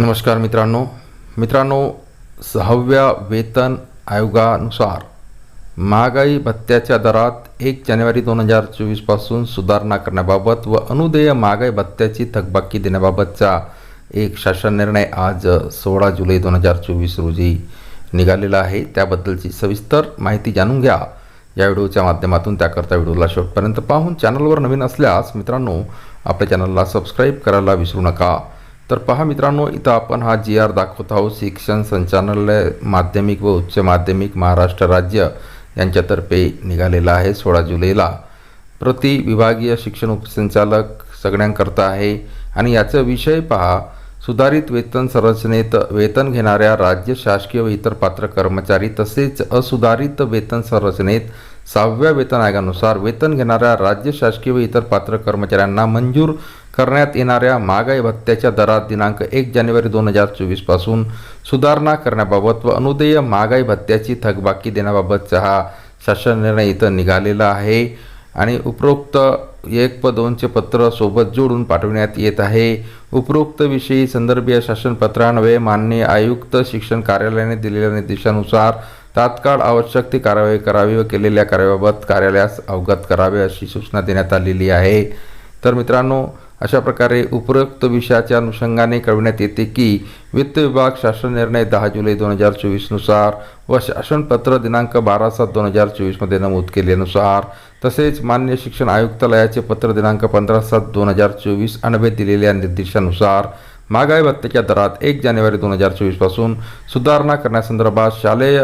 नमस्कार मित्रांनो. मित्रांनो सहाव्या वेतन आयोगानुसार महागाई भत्त्याच्या दरात एक जानेवारी दोन हजार चोवीसपासून सुधारणा करण्याबाबत व अनुदेय महागाई भत्त्याची थकबाकी देण्याबाबतचा एक शासन निर्णय आज सोळा जुलै दोन हजार चोवीस रोजी निघालेला आहे. त्याबद्दलची सविस्तर माहिती जाणून घ्या. या व्हिडिओच्या माध्यमातून त्याकरता व्हिडिओला शेवटपर्यंत पाहून चॅनलवर नवीन असल्यास मित्रांनो आपल्या चॅनलला सबस्क्राईब करायला विसरू नका. तर पहा मित्रांनो इथं आपण हा जी आर दाखवत आहोत शिक्षण संचालनालय माध्यमिक व उच्च माध्यमिक महाराष्ट्र राज्य यांच्यातर्फे निघालेला आहे सोळा जुलैला. प्रति विभागीय शिक्षण उपसंचालक सगळ्यांकरता आहे. आणि याचा विषय पहा सुधारित वेतन संरचनेत वेतन घेणाऱ्या राज्य शासकीय व इतर पात्र कर्मचारी तसेच असुधारित वेतन संरचनेत सहाव्या वेतन आयोगानुसार वेतन घेणाऱ्या राज्य शासकीय व इतर पात्र कर्मचाऱ्यांना मंजूर करण्यात येणाऱ्या महागाई भत्त्याच्या दरात दिनांक एक जानेवारी दोन हजार चोवीसपासून सुधारणा करण्याबाबत व अनुदेय महागाई भत्त्याची थकबाकी देण्याबाबतचा हा शासन निर्णय इथं निघालेला आहे. आणि उपरोक्त एक व दोनचे पत्र सोबत जोडून पाठविण्यात येत आहे. उपरोक्त विषयी संदर्भीय शासनपत्रान्वये माननीय आयुक्त शिक्षण कार्यालयाने दिलेल्या निर्देशानुसार तात्काळ आवश्यक ती कारवाई करावी व केलेल्या कार्याबाबत कार्यालयास अवगत करावे अशी सूचना देण्यात आलेली आहे. तर मित्रांनो अशा प्रकारे उपरोक्त विषयाच्या अनुषंगाने कळविण्यात येते की वित्त विभाग शासन निर्णय दहा जुलै दोन हजार चोवीसनुसार व शासनपत्र दिनांक बारा सात दोन हजार चोवीसमध्ये नमूद केल्यानुसार तसेच मान्य शिक्षण आयुक्तालयाचे पत्र दिनांक पंधरा सात दोन हजार चोवीस अन्वये दिलेल्या निर्देशानुसार महागाई भत्त्याच्या दरात एक जानेवारी दोन हजार चोवीसपासून सुधारणा करण्यासंदर्भात शालेय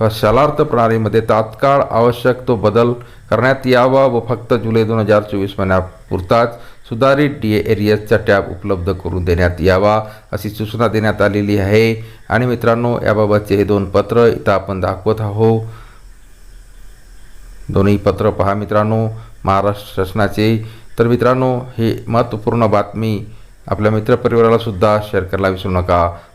शालार्थ प्रणालीमध्ये तात्काळ आवश्यक तो बदल करण्यात यावा व फक्त जुलै दोन हजार चोवीस महिन्यापुरताच सुधारित डी एरियसचा टॅब उपलब्ध करून देण्यात यावा अशी सूचना देण्यात आलेली आहे. आणि मित्रांनो याबाबतचे हे दोन पत्र इथं आपण दाखवत आहो दोन्ही पत्र पहा मित्रांनो महाराष्ट्र शासनाचे. तर मित्रांनो हे महत्त्वपूर्ण बातमी आपल्या मित्रपरिवारालासुद्धा शेअर करायला विसरू नका.